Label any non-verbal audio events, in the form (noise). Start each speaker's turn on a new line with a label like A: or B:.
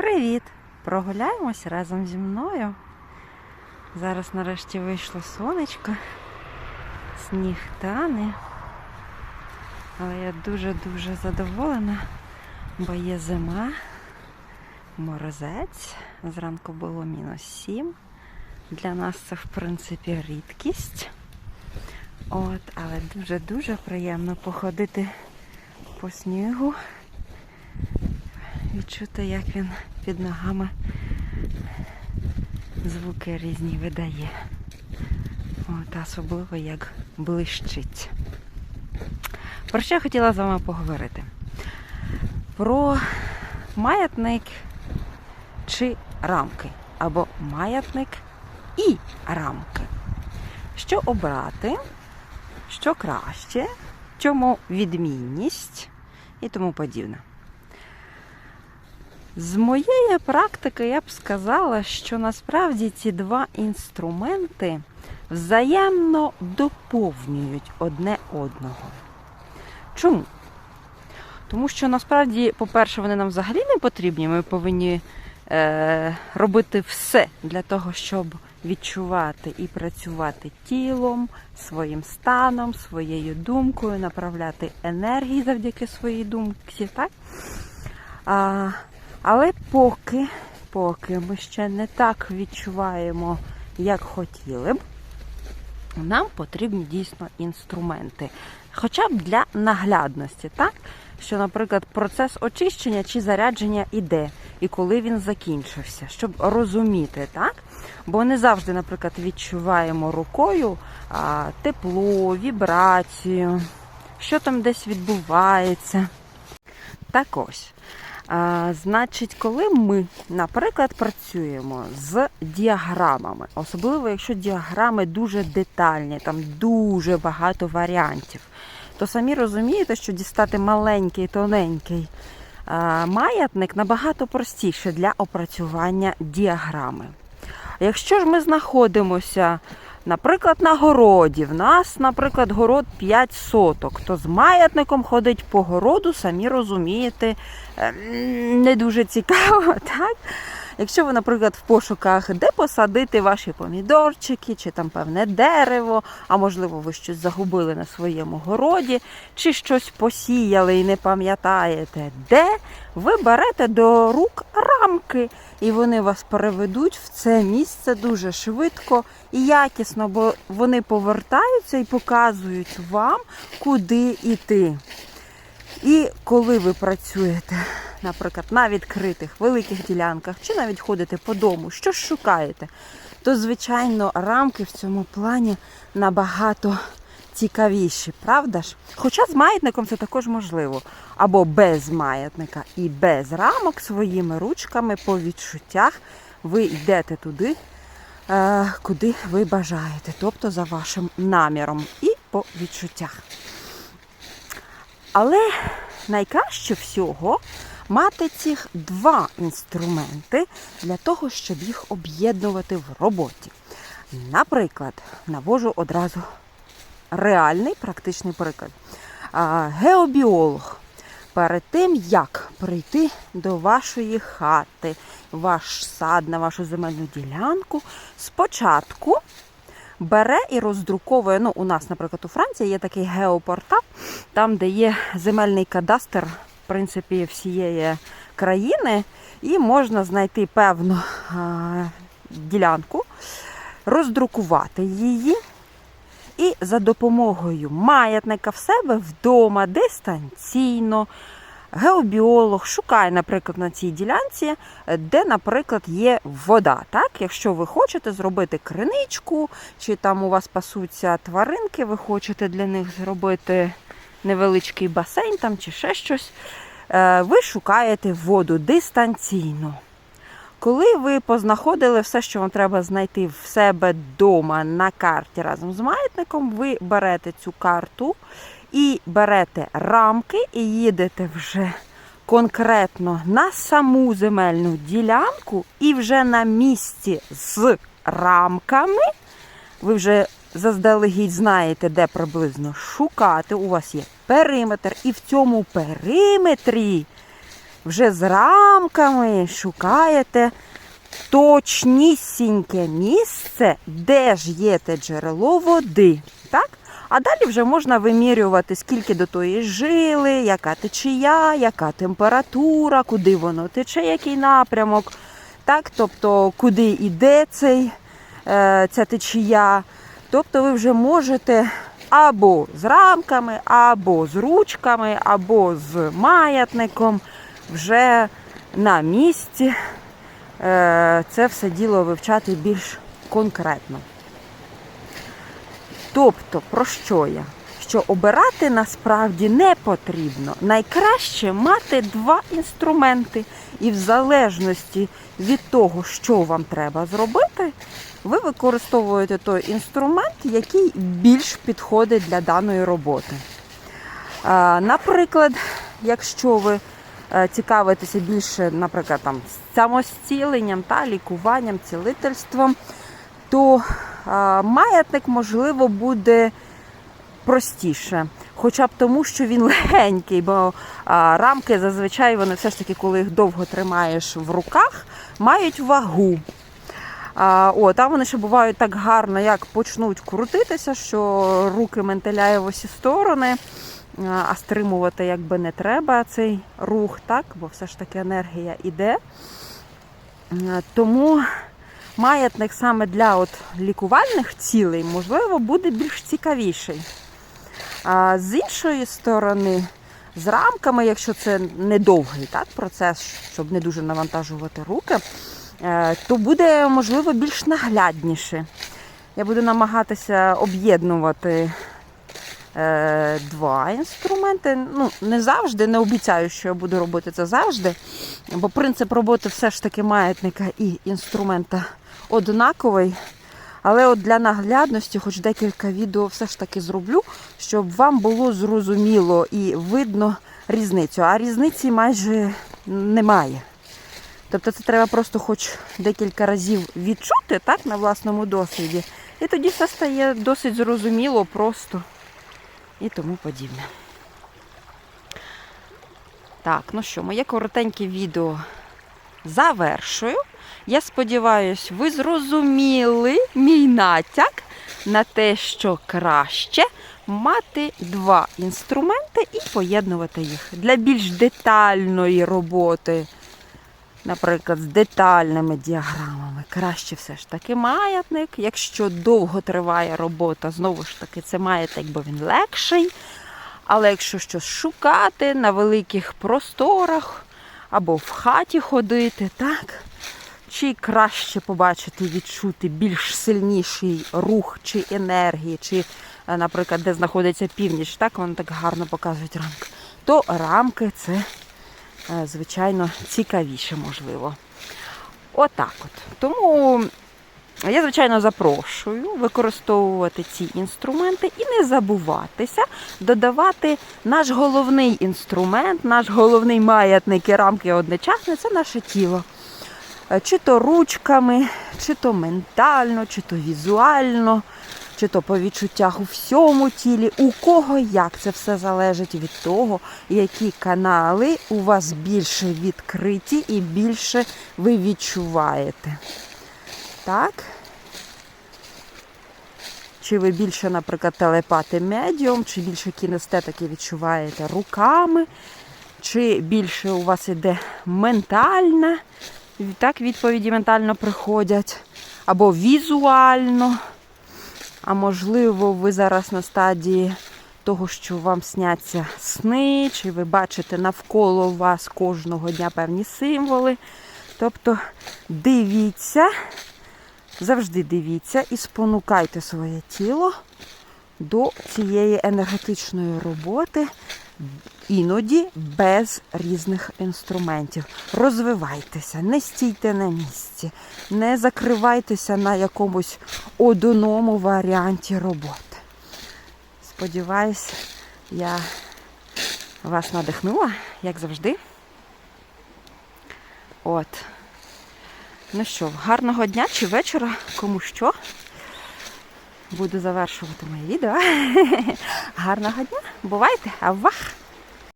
A: Привіт! Прогуляємось разом зі мною. Зараз нарешті вийшло сонечко, сніг тане. Але я дуже-дуже задоволена, бо є зима, морозець. Зранку було мінус 7. Для нас це, в принципі, рідкість. От, але дуже-дуже приємно походити по снігу відчути, як він під ногами звуки різні видає. От, особливо як блищить. Про що я хотіла з вами поговорити? Про маятник чи рамки. Або маятник і рамки. Що обрати, що краще, чому відмінність і тому подібне. З моєї практики я б сказала, що насправді ці два інструменти взаємно доповнюють одне одного. Чому? Тому що насправді, по-перше, вони нам взагалі не потрібні. Ми повинні е, робити все для того, щоб відчувати і працювати тілом, своїм станом, своєю думкою, направляти енергії завдяки своїй думці. Так? А, але поки, поки ми ще не так відчуваємо, як хотіли б, нам потрібні дійсно інструменти. Хоча б для наглядності, так? Що, наприклад, процес очищення чи зарядження іде, і коли він закінчився, щоб розуміти, так? Бо не завжди, наприклад, відчуваємо рукою а, тепло, вібрацію, що там десь відбувається. Так ось. Значить, коли ми, наприклад, працюємо з діаграмами, особливо якщо діаграми дуже детальні, там дуже багато варіантів, то самі розумієте, що дістати маленький, тоненький а, маятник набагато простіше для опрацювання діаграми. Якщо ж ми знаходимося, наприклад, на городі, в нас, наприклад, город 5 соток, то з маятником ходить по городу, самі розумієте, ем, не дуже цікаво, (laughs) так? Якщо ви, наприклад, в пошуках, де посадити ваші помідорчики, чи там певне дерево, а можливо, ви щось загубили на своєму городі, чи щось посіяли і не пам'ятаєте, де, ви берете до рук рамки, і вони вас переведуть в це місце дуже швидко і якісно, бо вони повертаються і показують вам, куди йти. І коли ви працюєте, наприклад, на відкритих великих ділянках, чи навіть ходите по дому, що ж шукаєте, то, звичайно, рамки в цьому плані набагато цікавіші, правда ж? Хоча з маятником це також можливо. Або без маятника і без рамок своїми ручками по відчуттях ви йдете туди, е, куди ви бажаєте, тобто за вашим наміром і по відчуттях. Але найкраще всього мати цих два інструменти для того, щоб їх об'єднувати в роботі. Наприклад, навожу одразу реальний практичний приклад. Геобіолог. Перед тим, як прийти до вашої хати, ваш сад на вашу земельну ділянку, спочатку бере і роздруковує. Ну, у нас, наприклад, у Франції є такий геопортал, там, де є земельний кадастр, принципі, всієї країни, і можна знайти певну ділянку, роздрукувати її. І за допомогою маятника в себе вдома дистанційно геобіолог шукає, наприклад, на цій ділянці, де, наприклад, є вода. Так? Якщо ви хочете зробити криничку, чи там у вас пасуться тваринки, ви хочете для них зробити невеличкий басейн там, чи ще щось, е, ви шукаєте воду дистанційно. Коли ви познаходили все, що вам треба знайти в себе вдома на карті разом з маятником, ви берете цю карту і берете рамки і їдете вже конкретно на саму земельну ділянку, і вже на місці з рамками ви вже заздалегідь знаєте, де приблизно шукати. У вас є периметр, і в цьому периметрі вже з рамками шукаєте точнісіньке місце, де ж є те джерело води. Так? А далі вже можна вимірювати, скільки до тої жили, яка течія, яка температура, куди воно тече, який напрямок. Так? Тобто, куди йде цей, е, ця течія. Тобто ви вже можете або з рамками, або з ручками, або з маятником вже на місці е, це все діло вивчати більш конкретно. Тобто, про що я? Що обирати насправді не потрібно. Найкраще мати два інструменти. І в залежності від того, що вам треба зробити, ви використовуєте той інструмент, який більш підходить для даної роботи. Наприклад, якщо ви е, цікавитеся більше, наприклад, там, самостіленням та лікуванням, цілительством, то маятник, можливо, буде простіше. Хоча б тому, що він (laughs) легенький, бо а, рамки зазвичай вони все ж таки, коли їх довго тримаєш в руках, мають вагу. А, о, там вони ще бувають так гарно, як почнуть крутитися, що руки ментеляє в усі сторони, а, стримувати якби не треба цей рух, так? бо все ж таки енергія іде. А, Тому маятник саме для от лікувальних цілей, можливо, буде більш цікавіший. А з іншої сторони, з рамками, якщо це недовгий так, процес, щоб не дуже навантажувати руки, е, то буде, можливо, більш наглядніше. Я буду намагатися об'єднувати е, два інструменти. Ну, не завжди, не обіцяю, що я буду робити це завжди, бо принцип роботи все ж таки маятника і інструмента однаковий. Але от для наглядності, хоч декілька відео все ж таки зроблю, щоб вам було зрозуміло і видно різницю. А різниці майже немає. Тобто це треба просто хоч декілька разів відчути так, на власному досвіді. І тоді все стає досить зрозуміло, просто і тому подібне. Так, ну що, моє коротеньке відео завершую. Я сподіваюся, ви зрозуміли мій натяк на те, що краще мати два інструменти і поєднувати їх для більш детальної роботи. Наприклад, з детальними діаграмами. Краще все ж таки маятник. Якщо довго триває робота, знову ж таки, це маятник, бо він легший. Але якщо щось шукати на великих просторах або в хаті ходити, так? Чи краще побачити, відчути більш сильніший рух чи енергії, чи, е, наприклад, де знаходиться північ, так вони так гарно показують рамки, то рамки це, е, звичайно, цікавіше можливо. Отак от. Тому я, звичайно, запрошую використовувати ці інструменти і не забуватися додавати наш головний інструмент, наш головний маятник і рамки одночасно це наше тіло. Е, Чи то ручками, чи то ментально, чи то візуально, чи то по відчуттях у всьому тілі. У кого як це все залежить від того, які канали у вас більше відкриті і більше ви відчуваєте. Так? Чи ви більше, наприклад, телепати медіум, чи більше кінестетики відчуваєте руками, чи більше у вас іде ментальна, так відповіді ментально приходять, або візуально. А можливо, ви зараз на стадії того, що вам сняться сни, чи ви бачите навколо вас кожного дня певні символи. Тобто дивіться, завжди дивіться і спонукайте своє тіло до цієї енергетичної роботи, іноді без різних інструментів. Розвивайтеся, не стійте на місці, не закривайтеся на якомусь одному варіанті роботи. Сподіваюсь, я вас надихнула, як завжди. От. Ну що, гарного дня чи вечора, кому що. Буду завершувати моє відео. (laughs) Гарного дня, бувайте, а вах!